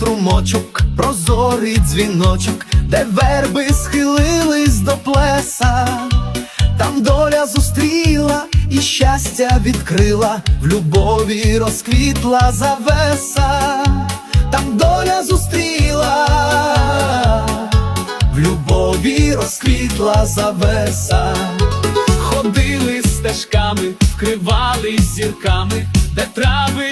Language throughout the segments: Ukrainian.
струмочок, прозорий дзвіночок, де верби схилились до плеса, там доля зустріла і щастя відкрила, в любові розквітла завеса, там доля зустріла, в любові розквітла завеса. Ходили стежками, вкривали зірками, де трави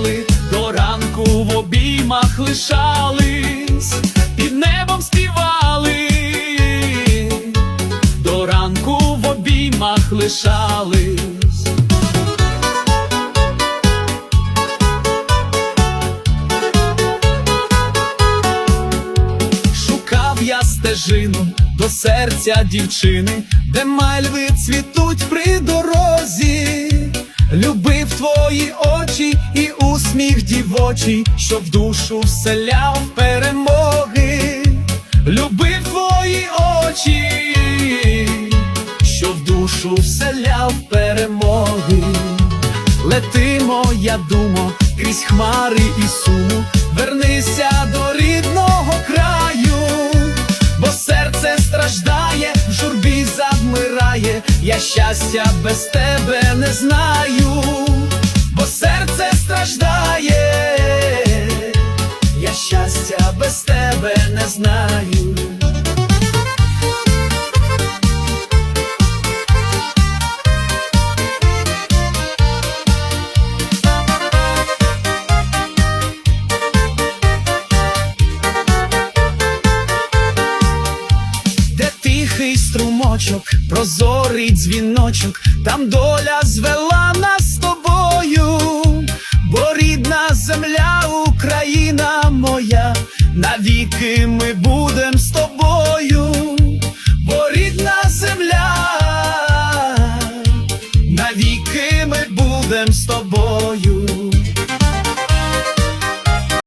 поєднали, до ранку в обіймах лишались, під небом співали, до ранку в обіймах лишались. Шукав я стежину до серця дівчини, де мальви цвітуть очі і усміх дівочий, що в душу вселяв перемоги, любив твої очі, що в душу вселяв перемоги. Лети, моя думо, крізь хмари і суму, вернися до рідного краю, бо серце страждає, в журбі завмирає, я щастя без тебе не знаю, щастя без тебе не знаю. тихий струмочок, прозорий дзвіночок, там доля звела нас. навіки ми будем з тобою, бо рідна земля, навіки ми будем з тобою.